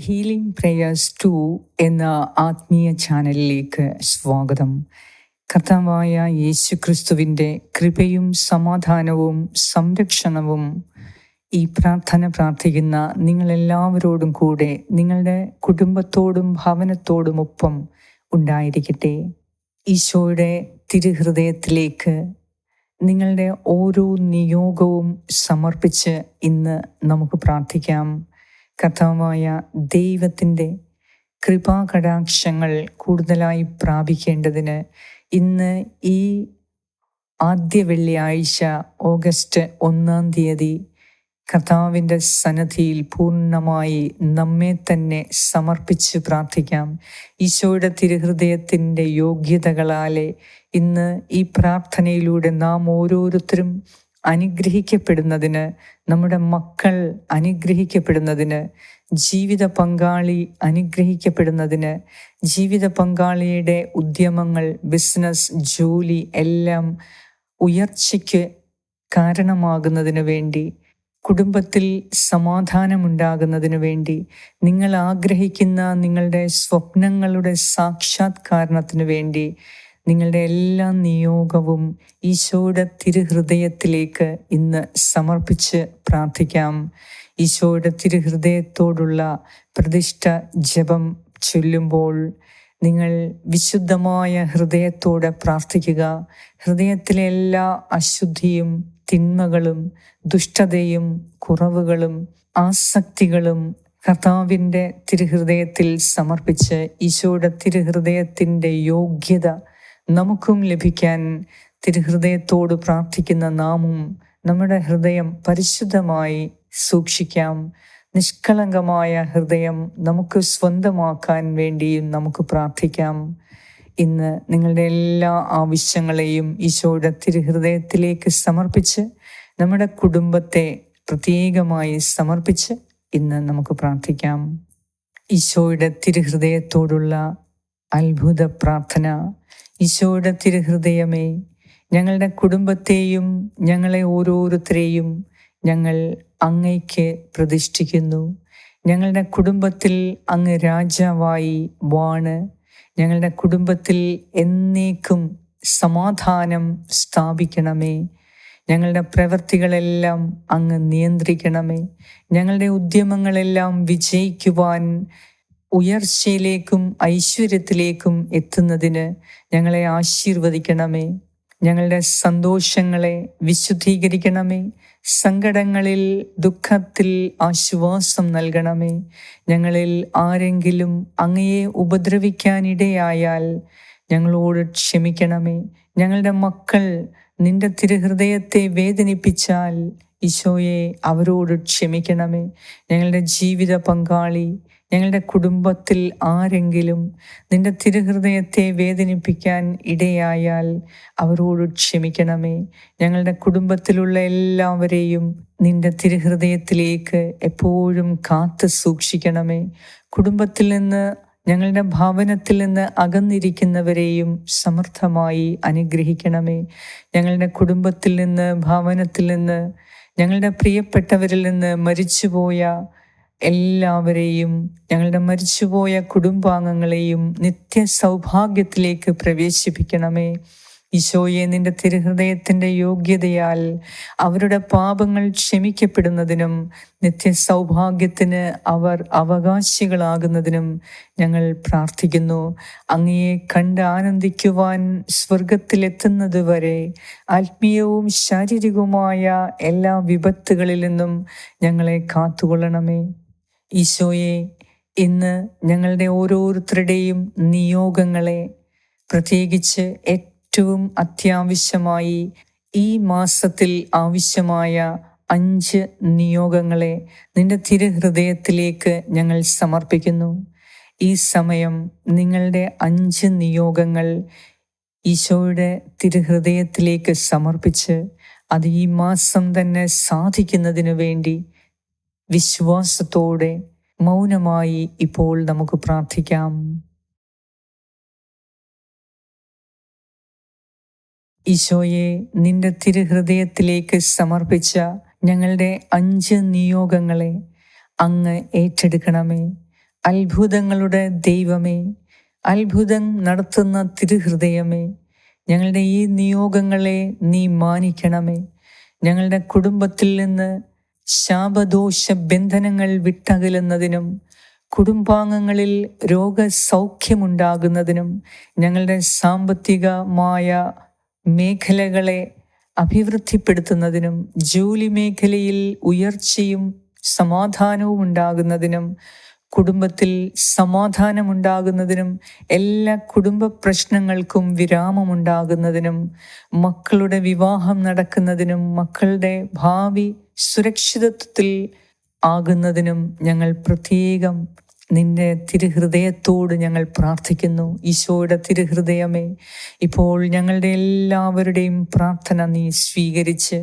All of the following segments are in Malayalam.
ഹീലിംഗ് പ്രേയേഴ്സ് ടു എന്ന ആത്മീയ ചാനലിലേക്ക് സ്വാഗതം. കർത്താവായ യേശു ക്രിസ്തുവിന്റെ കൃപയും സമാധാനവും സംരക്ഷണവും ഈ പ്രാർത്ഥന പ്രാർത്ഥിക്കുന്ന നിങ്ങളെല്ലാവരോടും കൂടെ നിങ്ങളുടെ കുടുംബത്തോടും ഭവനത്തോടും ഒപ്പം ഉണ്ടായിരിക്കട്ടെ. ഈശോയുടെ തിരുഹൃദയത്തിലേക്ക് നിങ്ങളുടെ ഓരോ നിയോഗവും സമർപ്പിച്ച് ഇന്ന് നമുക്ക് പ്രാർത്ഥിക്കാം. കർത്താവായ ദൈവത്തിന്റെ കൃപാകടാക്ഷങ്ങൾ കൂടുതലായി പ്രാപിക്കേണ്ടതിന് ഇന്ന് ഈ ആദ്യ വെള്ളിയാഴ്ച ഓഗസ്റ്റ് ഒന്നാം തീയതി കർത്താവിന്റെ സന്നദ്ധിയിൽ പൂർണമായി നമ്മെ തന്നെ സമർപ്പിച്ച് പ്രാർത്ഥിക്കാം. ഈശോയുടെ തിരുഹൃദയത്തിന്റെ യോഗ്യതകളാലെ ഇന്ന് ഈ പ്രാർത്ഥനയിലൂടെ നാം ഓരോരുത്തരും അനുഗ്രഹിക്കപ്പെടുന്നതിന് നമ്മുടെ മക്കൾ അനുഗ്രഹിക്കപ്പെടുന്നതിന് ജീവിത പങ്കാളി അനുഗ്രഹിക്കപ്പെടുന്നതിന് ജീവിത പങ്കാളിയുടെ ഉദ്യമങ്ങൾ ബിസിനസ് ജോലി എല്ലാം ഉയർച്ചയ്ക്ക് കാരണമാകുന്നതിന് വേണ്ടി കുടുംബത്തിൽ സമാധാനമുണ്ടാകുന്നതിന് വേണ്ടി നിങ്ങൾ ആഗ്രഹിക്കുന്ന നിങ്ങളുടെ സ്വപ്നങ്ങളുടെ സാക്ഷാത്കാരണത്തിന് വേണ്ടി നിങ്ങളുടെ എല്ലാ നിയോഗവും ഈശോയുടെ തിരുഹൃദയത്തിലേക്ക് ഇന്ന് സമർപ്പിച്ച് പ്രാർത്ഥിക്കാം. ഈശോയുടെ തിരുഹൃദയത്തോടുള്ള പ്രതിഷ്ഠ ജപം ചൊല്ലുമ്പോൾ നിങ്ങൾ വിശുദ്ധമായ ഹൃദയത്തോടെ പ്രാർത്ഥിക്കുക. ഹൃദയത്തിലെ എല്ലാ അശുദ്ധിയും തിന്മകളും ദുഷ്ടതയും കുറവുകളും ആസക്തികളും കർത്താവിന്റെ തിരുഹൃദയത്തിൽ സമർപ്പിച്ച് ഈശോയുടെ തിരുഹൃദയത്തിന്റെ യോഗ്യത നമുക്കും ലഭിക്കാൻ തിരുഹൃദയത്തോട് പ്രാർത്ഥിക്കുന്ന നാമും നമ്മുടെ ഹൃദയം പരിശുദ്ധമായി സൂക്ഷിക്കാം. നിഷ്കളങ്കമായ ഹൃദയം നമുക്ക് സ്വന്തമാക്കാൻ വേണ്ടിയും നമുക്ക് പ്രാർത്ഥിക്കാം. ഇന്ന് നിങ്ങളുടെ എല്ലാ ആവശ്യങ്ങളെയും ഈശോയുടെ തിരുഹൃദയത്തിലേക്ക് സമർപ്പിച്ച് നമ്മുടെ കുടുംബത്തെ പ്രത്യേകമായി സമർപ്പിച്ച് ഇന്ന് നമുക്ക് പ്രാർത്ഥിക്കാം. ഈശോയുടെ തിരുഹൃദയത്തോടുള്ള അത്ഭുത പ്രാർത്ഥന ഈശോയുടെ തിരുഹൃദയമേ ഞങ്ങളുടെ കുടുംബത്തെയും ഞങ്ങളെ ഓരോരുത്തരെയും ഞങ്ങൾ അങ്ങയ്ക്ക് പ്രതിഷ്ഠിക്കുന്നു. ഞങ്ങളുടെ കുടുംബത്തിൽ അങ്ങ് രാജാവായി വാണ്. ഞങ്ങളുടെ കുടുംബത്തിൽ എന്നേക്കും സമാധാനം സ്ഥാപിക്കണമേ. ഞങ്ങളുടെ പ്രവൃത്തികളെല്ലാം അങ്ങ് നിയന്ത്രിക്കണമേ. ഞങ്ങളുടെ ഉദ്യമങ്ങളെല്ലാം വിജയിക്കുവാൻ ഉയർച്ചയിലേക്കും ഐശ്വര്യത്തിലേക്കും എത്തുന്നതിന് ഞങ്ങളെ ആശീർവദിക്കണമേ. ഞങ്ങളുടെ സന്തോഷങ്ങളെ വിശുദ്ധീകരിക്കണമേ. സങ്കടങ്ങളിൽ ദുഃഖത്തിൽ ആശ്വാസം നൽകണമേ. ഞങ്ങളിൽ ആരെങ്കിലും അങ്ങയെ ഉപദ്രവിക്കാനിടയായാൽ ഞങ്ങളോട് ക്ഷമിക്കണമേ. ഞങ്ങളുടെ മക്കൾ നിന്റെ തിരുഹൃദയത്തെ വേദനിപ്പിച്ചാൽ ഈശോയെ അവരോട് ക്ഷമിക്കണമേ. ഞങ്ങളുടെ ജീവിത പങ്കാളി ഞങ്ങളുടെ കുടുംബത്തിൽ ആരെങ്കിലും നിന്റെ തിരുഹൃദയത്തെ വേദനിപ്പിക്കാൻ ഇടയായാൽ അവരോട് ക്ഷമിക്കണമേ. ഞങ്ങളുടെ കുടുംബത്തിലുള്ള എല്ലാവരെയും നിന്റെ തിരുഹൃദയത്തിലേക്ക് എപ്പോഴും കാത്തു സൂക്ഷിക്കണമേ. കുടുംബത്തിൽ നിന്ന് ഞങ്ങളുടെ ഭവനത്തിൽ നിന്ന് അകന്നിരിക്കുന്നവരെയും സമർത്ഥമായി അനുഗ്രഹിക്കണമേ. ഞങ്ങളുടെ കുടുംബത്തിൽ നിന്ന് ഭവനത്തിൽ നിന്ന് ഞങ്ങളുടെ പ്രിയപ്പെട്ടവരിൽ നിന്ന് മരിച്ചുപോയ എല്ലാവരെയും ഞങ്ങളുടെ മരിച്ചുപോയ കുടുംബാംഗങ്ങളെയും നിത്യ സൗഭാഗ്യത്തിലേക്ക് പ്രവേശിപ്പിക്കണമേ. ഈശോയെ നിന്റെ തിരുഹൃദയത്തിന്റെ യോഗ്യതയാൽ അവരുടെ പാപങ്ങൾ ക്ഷമിക്കപ്പെടുന്നതിനും നിത്യ സൗഭാഗ്യത്തിന് അവർ അവകാശികളാകുന്നതിനും ഞങ്ങൾ പ്രാർത്ഥിക്കുന്നു. അങ്ങയെ കണ്ട് ആനന്ദിക്കുവാൻ സ്വർഗത്തിലെത്തുന്നതുവരെ ആത്മീയവും ശാരീരികവുമായ എല്ലാ വിപത്തുകളിൽ നിന്നും ഞങ്ങളെ കാത്തുകൊള്ളണമേ. ഈശോയെ ഇന്ന് ഞങ്ങളുടെ ഓരോരുത്തരുടെയും നിയോഗങ്ങളെ പ്രത്യേകിച്ച് അത്യാവശ്യമായി ഈ മാസത്തിൽ ആവശ്യമായ അഞ്ച് നിയോഗങ്ങളെ നിന്റെ തിരുഹൃദയത്തിലേക്ക് ഞങ്ങൾ സമർപ്പിക്കുന്നു. ഈ സമയം നിങ്ങളുടെ അഞ്ച് നിയോഗങ്ങൾ ഈശോയുടെ തിരുഹൃദയത്തിലേക്ക് സമർപ്പിച്ച് അത് ഈ മാസം തന്നെ സാധിക്കുന്നതിനു വേണ്ടി വിശ്വാസത്തോടെ മൗനമായി ഇപ്പോൾ നമുക്ക് പ്രാർത്ഥിക്കാം. ഈശോയെ നിന്റെ തിരുഹൃദയത്തിലേക്ക് സമർപ്പിച്ച ഞങ്ങളുടെ അഞ്ച് നിയോഗങ്ങളെ അങ്ങ് ഏറ്റെടുക്കണമേ. അത്ഭുതങ്ങളുടെ ദൈവമേ അത്ഭുതം നടത്തുന്ന തിരുഹൃദയമേ ഞങ്ങളുടെ ഈ നിയോഗങ്ങളെ നീ മാനിക്കണമേ. ഞങ്ങളുടെ കുടുംബത്തിൽ നിന്ന് ശാപദോഷ ബന്ധനങ്ങൾ വിട്ടകലുന്നതിനും കുടുംബാംഗങ്ങളിൽ രോഗസൗഖ്യമുണ്ടാകുന്നതിനും ഞങ്ങളുടെ സാമ്പത്തികമായ മേഖലകളെ അഭിവൃദ്ധിപ്പെടുത്തുന്നതിനും ജോലി മേഖലയിൽ ഉയർച്ചയും സമാധാനവും ഉണ്ടാകുന്നതിനും കുടുംബത്തിൽ സമാധാനമുണ്ടാകുന്നതിനും എല്ലാ കുടുംബ പ്രശ്നങ്ങൾക്കും വിരാമമുണ്ടാകുന്നതിനും മക്കളുടെ വിവാഹം നടക്കുന്നതിനും മക്കളുടെ ഭാവി സുരക്ഷിതത്വത്തിൽ ആകുന്നതിനും ഞങ്ങൾ പ്രത്യേകം നിന്റെ തിരുഹൃദയത്തോട് ഞങ്ങൾ പ്രാർത്ഥിക്കുന്നു. ഈശോയുടെ തിരുഹൃദയമേ ഇപ്പോൾ ഞങ്ങളുടെ എല്ലാവരുടെയും പ്രാർത്ഥന നീ സ്വീകരിച്ച്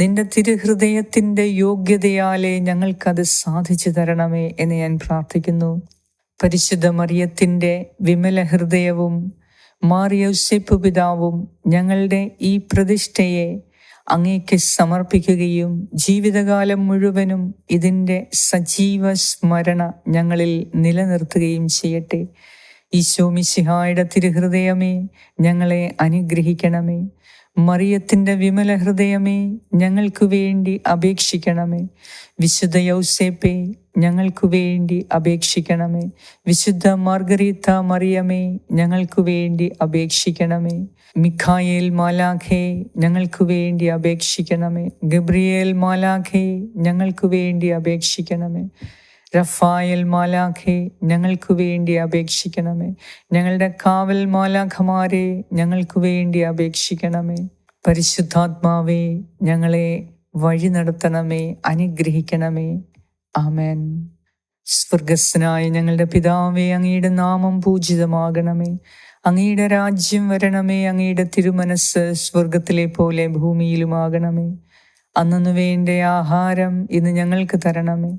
നിന്റെ തിരുഹൃദയത്തിന്റെ യോഗ്യതയാലേ ഞങ്ങൾക്കത് സാധിച്ചു തരണമേ എന്ന് ഞാൻ പ്രാർത്ഥിക്കുന്നു. പരിശുദ്ധ മറിയത്തിന്റെ വിമല ഹൃദയവും മാറിയൗസേപ്പ് പിതാവും ഞങ്ങളുടെ ഈ പ്രതിഷ്ഠയെ അങ്ങേക്ക് സമർപ്പിക്കുകയും ജീവിതകാലം മുഴുവനും ഇതിന്റെ സജീവ സ്മരണ ഞങ്ങളിൽ നിലനിർത്തുകയും ചെയ്യട്ടെ. ഈശോ മിശിഹായുടെ തിരുഹൃദയമേ ഞങ്ങളെ അനുഗ്രഹിക്കണമേ. മറിയത്തിന്റെ വിമല ഹൃദയമേ ഞങ്ങൾക്കു വേണ്ടി അപേക്ഷിക്കണമേ. വിശുദ്ധ യൗസേപ്പേ ഞങ്ങൾക്കു വേണ്ടി അപേക്ഷിക്കണമേ. വിശുദ്ധ മാർഗരീത്ത മറിയമേ ഞങ്ങൾക്കു വേണ്ടി അപേക്ഷിക്കണമേ. മിഖായേൽ മാലാഖേ ഞങ്ങൾക്കു വേണ്ടി അപേക്ഷിക്കണമേ. ഗബ്രിയേൽ മാലാഖേ ഞങ്ങൾക്കു വേണ്ടി അപേക്ഷിക്കണമേ. റഫായൽ മാലാഖെ ഞങ്ങൾക്ക് വേണ്ടി അപേക്ഷിക്കണമേ. ഞങ്ങളുടെ കാവൽ മാലാഖമാരെ ഞങ്ങൾക്ക് വേണ്ടി അപേക്ഷിക്കണമേ. പരിശുദ്ധാത്മാവേ ഞങ്ങളെ വഴി നടത്തണമേ അനുഗ്രഹിക്കണമേ. ആമേൻ. സ്വർഗസ്നായ ഞങ്ങളുടെ പിതാവേ അങ്ങയുടെ നാമം പൂജിതമാകണമേ. അങ്ങയുടെ രാജ്യം വരണമേ അങ്ങയുടെ തിരുമനസ് സ്വർഗത്തിലെ പോലെ ഭൂമിയിലുമാകണമേ. അന്നു വേണ്ട ആഹാരം ഇന്ന് ഞങ്ങൾക്ക് തരണമേ.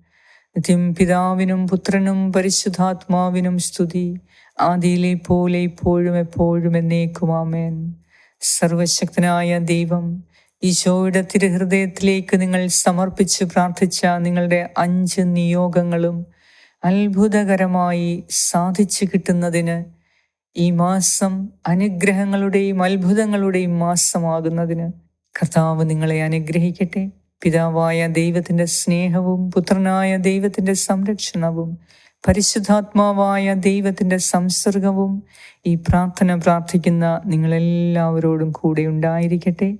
നിത്യം പിതാവിനും പുത്രനും പരിശുദ്ധാത്മാവിനും സ്തുതി. ആദിയിലെ പോലെ ഇപ്പോഴും എപ്പോഴും എന്നേക്കും ആമേൻ. സർവശക്തനായ ദൈവം ഈശോയുടെ തിരുഹൃദയത്തിലേക്ക് നിങ്ങൾ സമർപ്പിച്ച് പ്രാർത്ഥിച്ച നിങ്ങളുടെ അഞ്ച് നിയോഗങ്ങളും അത്ഭുതകരമായി സാധിച്ചു കിട്ടുന്നതിന് ഈ മാസം അനുഗ്രഹങ്ങളുടെയും അത്ഭുതങ്ങളുടെയും മാസമാകുന്നതിന് കർത്താവ് നിങ്ങളെ അനുഗ്രഹിക്കട്ടെ. പിതാവായ ദൈവത്തിന്റെ സ്നേഹവും പുത്രനായ ദൈവത്തിന്റെ സംരക്ഷണവും പരിശുദ്ധാത്മാവായ ദൈവത്തിന്റെ സംസർഗവും ഈ പ്രാർത്ഥന പ്രാർത്ഥിക്കുന്ന നിങ്ങളെല്ലാവരോടും കൂടെ ഉണ്ടായിരിക്കട്ടെ.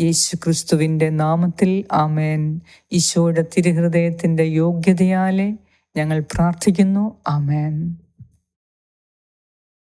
യേശു ക്രിസ്തുവിന്റെ നാമത്തിൽ ആമേൻ. ഈശോയുടെ തിരുഹൃദയത്തിന്റെ യോഗ്യതയാലെ ഞങ്ങൾ പ്രാർത്ഥിക്കുന്നു. ആമേൻ.